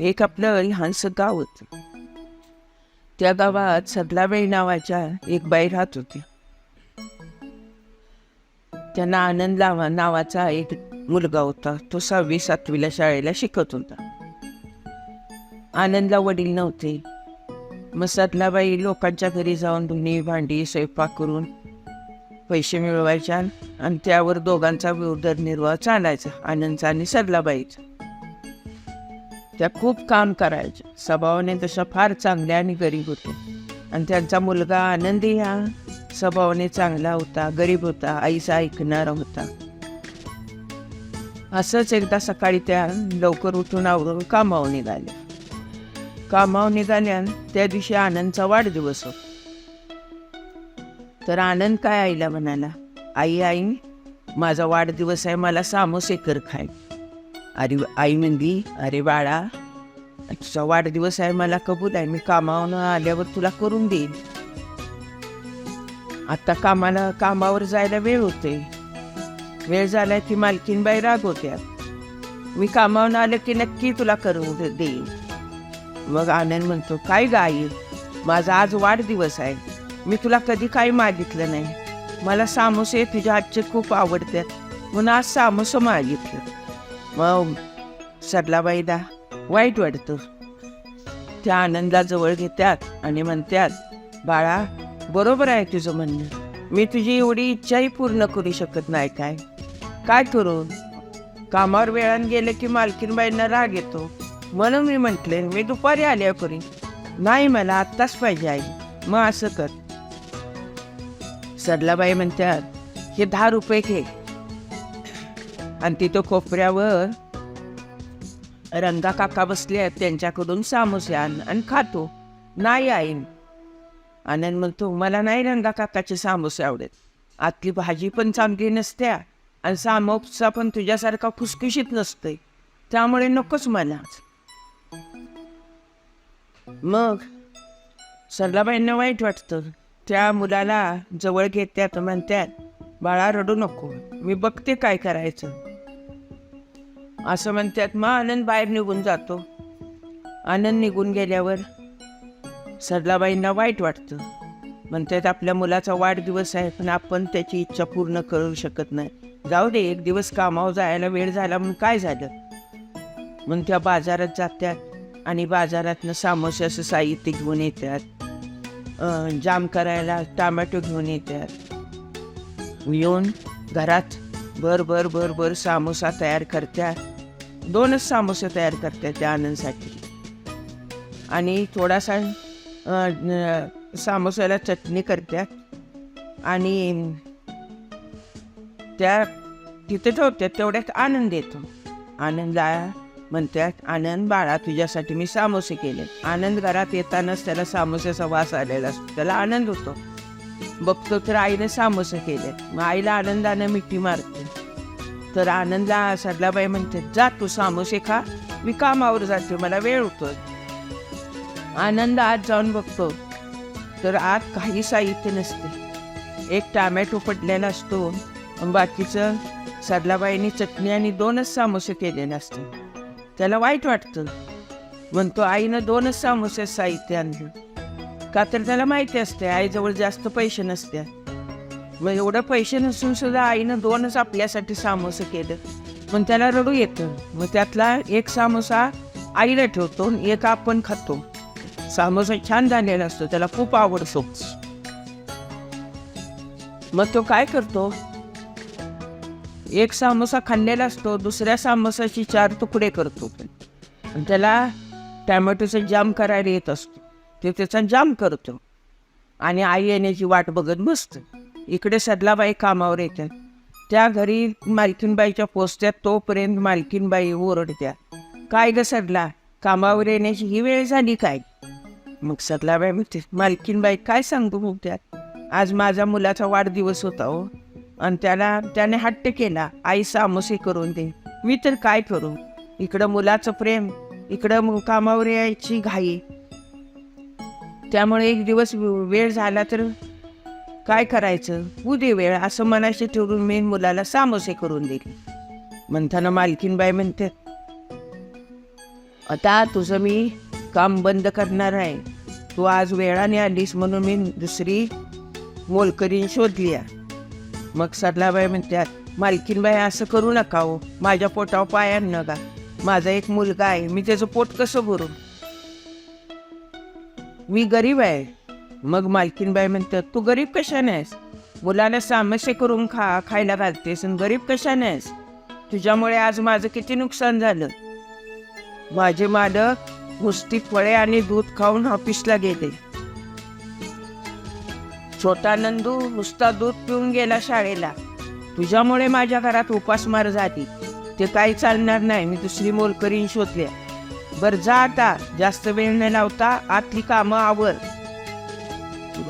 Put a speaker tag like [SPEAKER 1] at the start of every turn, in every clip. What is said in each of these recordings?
[SPEAKER 1] एक आपलं हंस गाव होतं. त्या गावात सदलाबाई नावाच्या एक बाई राहत होती. त्यांना आनंद लावा नावाचा एक मुलगा होता. तो सहावी सातवीला शाळेला शिकत होता. आनंदला वडील नव्हते. मग सदलाबाई लोकांच्या घरी जाऊन धुणी भांडी स्वयंपाक करून पैसे मिळवायच्या आणि त्यावर दोघांचा उदरनिर्वाह चालायचा आनंदचा आणि सदलाबाईचा त्या खूप काम करायच्या. स्वभावाने तशा फार चांगल्या आणि गरीब होत्या. आणि त्यांचा मुलगा आनंदी हा स्वभावाने चांगला होता गरीब होता आईचा ऐकणारा होता. असंच एकदा सकाळी त्या लवकर उठून आवरून कामावर निघाल्या. कामावर निघाल्यान त्या दिवशी आनंदचा वाढदिवस होता. तर आनंद काय आईला म्हणाला आई आई माझा वाढदिवस आहे मला सामोसे कर खाय. अरे आई म्हणली अरे बाळा तुझा वाढदिवस आहे मला कबूल आहे मी कामावर आल्यावर तुला करून देईन. आता कामाला कामावर जायला वेळ होते. वेळ झाला की मालकीनबाई राग होत्या. मी कामावरून आलं की नक्की तुला करून दे- देईन. मग आनंद म्हणतो काय गाई माझा आज वाढदिवस आहे. मी तुला कधी काही मागितलं नाही. मला सामोसे तुझ्या हातचे खूप आवडतात. म्हणून आज सामोसं मागितलं. मग सरलाबाईला वाईट वाटतं. त्या आनंदा जवळ घेतात आणि म्हणतात बाळा बरोबर आहे तुझं म्हणणं. मी तुझी एवढी इच्छाही पूर्ण करू शकत नाही काय. काय करू? कामावर वेळान गेले की मालकीनबाईंना राग येतो. म्हणून मी म्हटले मी दुपारी आल्या करीन. नाही मला आत्ताच पाहिजे आई. मग असं कर. सरलाबाई म्हणतात हे दहा रुपये घे. आणि तिथं कोपऱ्यावर रंगा काका बसले आहेत त्यांच्याकडून सामोसे आण आणि खातो. नाही आईन आनंद म्हणतो मला नाही रंगा काकाचे सामोसे आवडत. आतली भाजी पण चांगली नसत्या आणि सामोसा पण तुझ्यासारखा खुसखुशीत नसते त्यामुळे नकोच मला मग? सरलाबाईंना वाईट वाटतं. त्या मुलाला जवळ घेत्यात म्हणतात बाळा रडू नको. मी बघते काय करायचं. असं म्हणतात मग आनंद बाहेर निघून जातो. आनंद निघून गेल्यावर सरलाबाईंना वाईट वाटतं. म्हणतात आपल्या मुलाचा वाढदिवस आहे पण आपण त्याची इच्छा पूर्ण करू शकत नाही. जाऊ दे एक दिवस कामावर जायला वेळ झाला म्हणून काय झालं? म्हणून त्या बाजारात जात्यात. आणि बाजारातनं असं साहित्य घेऊन येतात. जाम करायला टमाटो घेऊन येतात. येऊन घरात भर भर भर भर सामोसा तयार करतात. दोनच सामोसे तयार करतात त्या आनंदसाठी. आणि थोडासा सामोसाला चटणी करतात. आणि त्या तिथे ठेवतात तेवढ्यात आनंद येतो. आनंदला म्हणतात आनंद बाळा तुझ्यासाठी मी सामोसे केले. आनंद घरात येतानाच त्याला सामोस्याचा वास आलेला असतो. त्याला आनंद होतो. बघतो तर आईने सामोसे केले. मग आईला आनंदानं मिठी मारते. तर आनंदला सरलाबाई म्हणते जा तू सामोसे खा. मी कामावर जाते. मला वेळ होतो आनंद आत जाऊन बघतो. तर आत काही साहित्य नसते. एक टामॅटो पडलेला असतो. बाकीचं सरलाबाईंनी चटणी आणि दोनच सामोसे केलेले असते. त्याला वाईट वाटतं. म्हणतो आईनं दोनच सामोसे साहित्य आणलं. का तर त्याला माहिती असते आईजवळ जास्त पैसे नसते मग एवढं पैसे नसून सुद्धा आईनं दोनच आपल्यासाठी सामोसं केलं. पण त्याला रडू येतं. मग त्यातला एक सामोसा आईला ठेवतो एक आपण खातो. सामोसा छान झालेला असतो त्याला खूप आवडतो. मग तो काय करतो? एक सामोसा खाल्लेला असतो दुसऱ्या सामोसाची चार तुकडे करतो आणि त्याला टॅमॅटोचा जाम करायला येत असतो. ते त्याचा जाम करतो. आणि आई येण्याची वाट बघत बसतो. इकडे सदलाबाई कामावर येतात त्या घरी मालकीनबाईच्या पोचत्यात तोपर्यंत मालकीनबाई ओरडत्या. काय ग सदला कामावर येण्याची ही वेळ झाली काय? मग सदलाबाई म्हणते मालकीनबाई काय सांगतो मग त्यात? आज माझा मुलाचा वाढदिवस होता हो. आणि त्याला त्याने हट्ट केला आई सामोसे करून दे. मी तर काय करू? इकडं मुलाचं प्रेम इकडं कामावर यायची घाई. त्यामुळे एक दिवस वेळ झाला तर काय करायचं? उदे वेळ असं मनाशी ठेवून मी मुलाला सामोसे करून दिले म्हणताना मालकीनबाई म्हणते आता तुझं मी काम बंद करणार आहे. तू आज वेळाने आलीस म्हणून मी दुसरी मोलकरी शोधली आहे. मग सरलाबाई म्हणतात मालकीनबाई असं करू नका हो. माझ्या पोटावर पाय आण नका माझा एक मुलगा आहे. मी त्याचं पोट कसं भरू? मी गरीब आहे. मग मालकीनबाई म्हणतात तू गरीब कशाने आहेस? मुलाला सामसे करून खा खायला घालतेस आणि गरीब कशाने आहेस? तुझ्यामुळे आज माझं किती नुकसान झालं. माझे मालक नुसती फळे आणि दूध खाऊन ऑफिसला गेले. छोटा नंदू नुसता दूध पिऊन गेला शाळेला. तुझ्यामुळे माझ्या घरात उपासमार झाली. ते काही चालणार नाही मी दुसरी मोलकरीण शोधल्या. बरं जा आता. जास्त वेळ न लावता आतली कामं आवर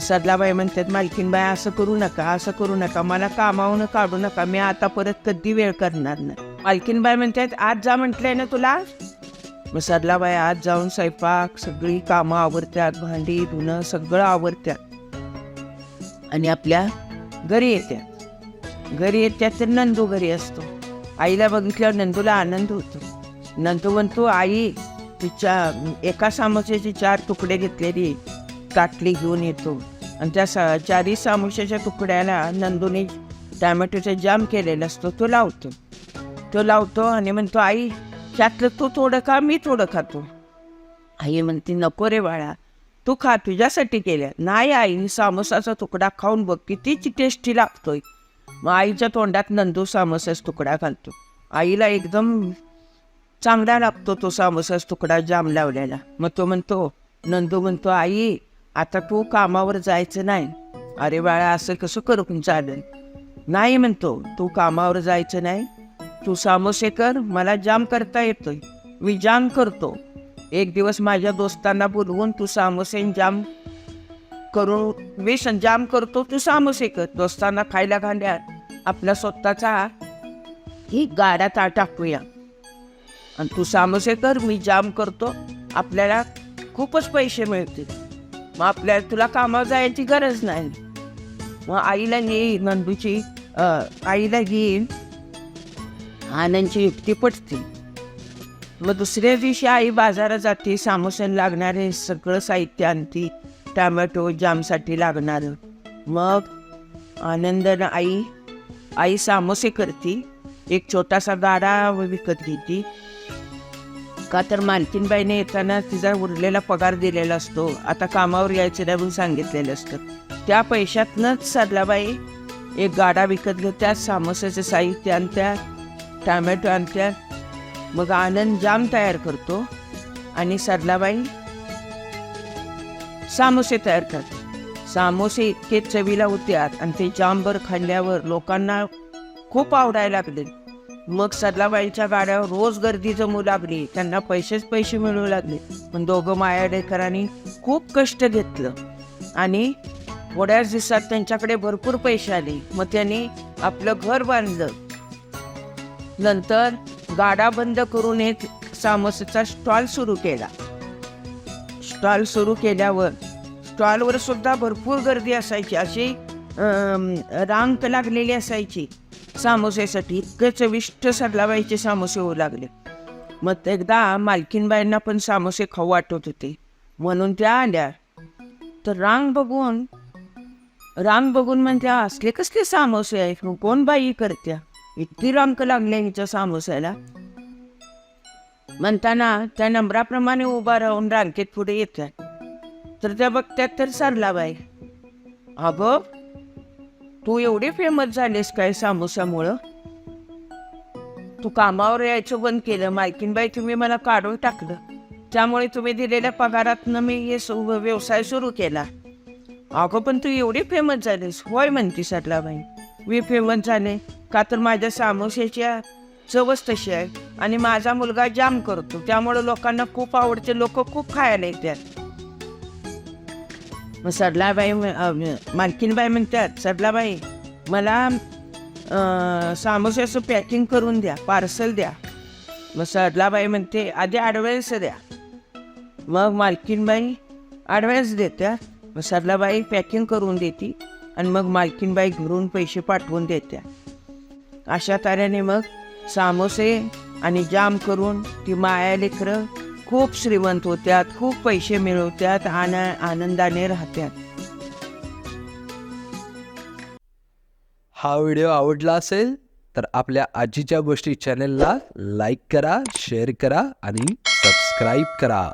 [SPEAKER 1] सदलाबाई म्हणतात मालकीनबाई असं करू नका असं करू नका. मला कामावून काढू नका. मी आता परत कधी वेळ करणार नाही. मालकीनबाई म्हणतात आज जा म्हटलंय ना तुला? मग सदलाबाई आज जाऊन स्वयंपाक सगळी कामं आवरत्यात. भांडी धुणं सगळं आवरत्यात. आणि आपल्या घरी येत्या घरी येत्या तर नंदू घरी असतो. आईला बघितल्यावर नंदूला आनंद होतो. नंदू म्हणतो आई तिच्या एका सामोश्याचे चार तुकडे घेतलेली ताटली घेऊन येतो. आणि त्या सा चारही सामोशाच्या तुकड्याला नंदूने टॅमॅटोचा जाम केलेला असतो तो लावतो. तो लावतो आणि म्हणतो आई त्यातलं तू थोडं खा मी थोडं खातो. आई म्हणते नको रे बाळा तू खा तुझ्यासाठी केल्या. नाही आई सामोसाचा तुकडा खाऊन बघ कितीची टेस्टी लागतोय. मग आईच्या तोंडात नंदू सामोसाचा तुकडा घालतो. आईला एकदम चांगला लागतो तो सामोसाचा तुकडा जाम लावलेला. मग तो म्हणतो नंदू म्हणतो आई आता तू कामावर जायचं नाही. अरे बाळा असं कसं करू चालेल? नाही म्हणतो तू कामावर जायचं नाही. तू सामोसे कर मला जाम करता येतोय. मी जाम करतो. एक दिवस माझ्या दोस्तांना बोलवून तू सामोसे आणि जाम करून मी संजाम करतो तू सामोसे कर. दोस्तांना खायला घाल्या आपला स्वतःचा ही गाडा ता टाकूया. आणि तू सामोसे कर मी जाम करतो. आपल्याला खूपच पैसे मिळतील. मग आपल्याला तुला कामावर जायची गरज नाही. मग आईला येईल नंदूची आईला घेईन. आनंदची युक्ती पटते. मग दुसऱ्या दिवशी आई बाजारात जाते सामोस्याला लागणारे सगळं साहित्य आणते टॅमॅटो जामसाठी लागणारं. मग आनंदानं आई आई सामोसे करते एक छोटासा गाडा विकत घेते. का तर मालकीनबाईने येताना तिचा उरलेला पगार दिलेला असतो आता कामावर यायचं नाही म्हणून सांगितलेलं असतं. त्या पैशातनंच सरलाबाई एक गाडा विकत घेत्या सामोसाचं साहित्य आणत्या टॅमॅटो आणत्या मग आनंद जाम तयार करतो आणि सरलाबाई सामोसे तयार करतात. सामोसे इतके चवीला होत्यात आणि ते जामभर खाल्ल्यावर लोकांना खूप आवडायला लागले. मग सरलाबाईच्या गाड्यावर रोज गर्दी जमू लागली. त्यांना पैसेच पैसे मिळू लागले. पण दोघं मायाडेकरांनी खूप कष्ट घेतलं. आणि थोड्याच दिवसात त्यांच्याकडे भरपूर पैसे आले. मग त्यांनी आपलं घर बांधलं. नंतर गाडा बंद करून एक सामोसेचा स्टॉल सुरू केला. स्टॉल सुरू केल्यावर स्टॉलवर सुद्धा भरपूर गर्दी असायची. अशी रांग लागलेली असायची. सामोसेसाठी इतके चविष्ट सरलाबाईचे सामोसे होऊ लागले. मग एकदा मालकीनबाईंना पण सामोसे खाऊ वाटत होते. म्हणून त्या आल्या. तर रांग बघून रांग बघून म्हणते असले कसले सामोसे आहेत? कोण बाई करत्या? इतकी रंक लागले हिच्या सामोसायला म्हणताना त्या नंबराप्रमाणे उभा राहून रांकेत पुढे येतात तर त्या बघत्यात तर सरला बाई अगं तू एवढी फेमस झालीस काय सामोसामुळं तू कामावर यायचं बंद केलं मालकीनबाई तुम्ही मला काढून टाकलं त्यामुळे तुम्ही दिलेल्या पगारातनं मी हे सु- व्यवसाय सुरू केला अगं पण तू एवढी फेमस झालीस होय म्हणती सरलाबाई मी फेमस झाले का तर माझ्या सामोश्याच्या चवच तशी आहे. आणि माझा मुलगा जाम करतो. त्यामुळे लोकांना खूप आवडते. लोक खूप खायला येतात. मग सरलाबाई मालकीनबाई म्हणतात सरलाबाई मला सामोश्याचं पॅकिंग करून द्या पार्सल द्या. मग सरलाबाई म्हणते आधी ॲडव्हान्स द्या. मग मालकीनबाई ॲडव्हान्स देत्या. मग सरलाबाई पॅकिंग करून देते. आणि मग मालकीनबाई घरून पैसे पाठवून देत्या. अशा तऱ्हेने मग सामोसे आणि जाम करून ती माया लेकरं खूप श्रीमंत होत्यात खूप पैसे मिळवत्यात आन आनंदाने राहत्यात.
[SPEAKER 2] हा व्हिडिओ आवडला असेल तर आपल्या आजीच्या गोष्टी चॅनलला लाईक करा शेअर करा आणि सबस्क्राईब करा.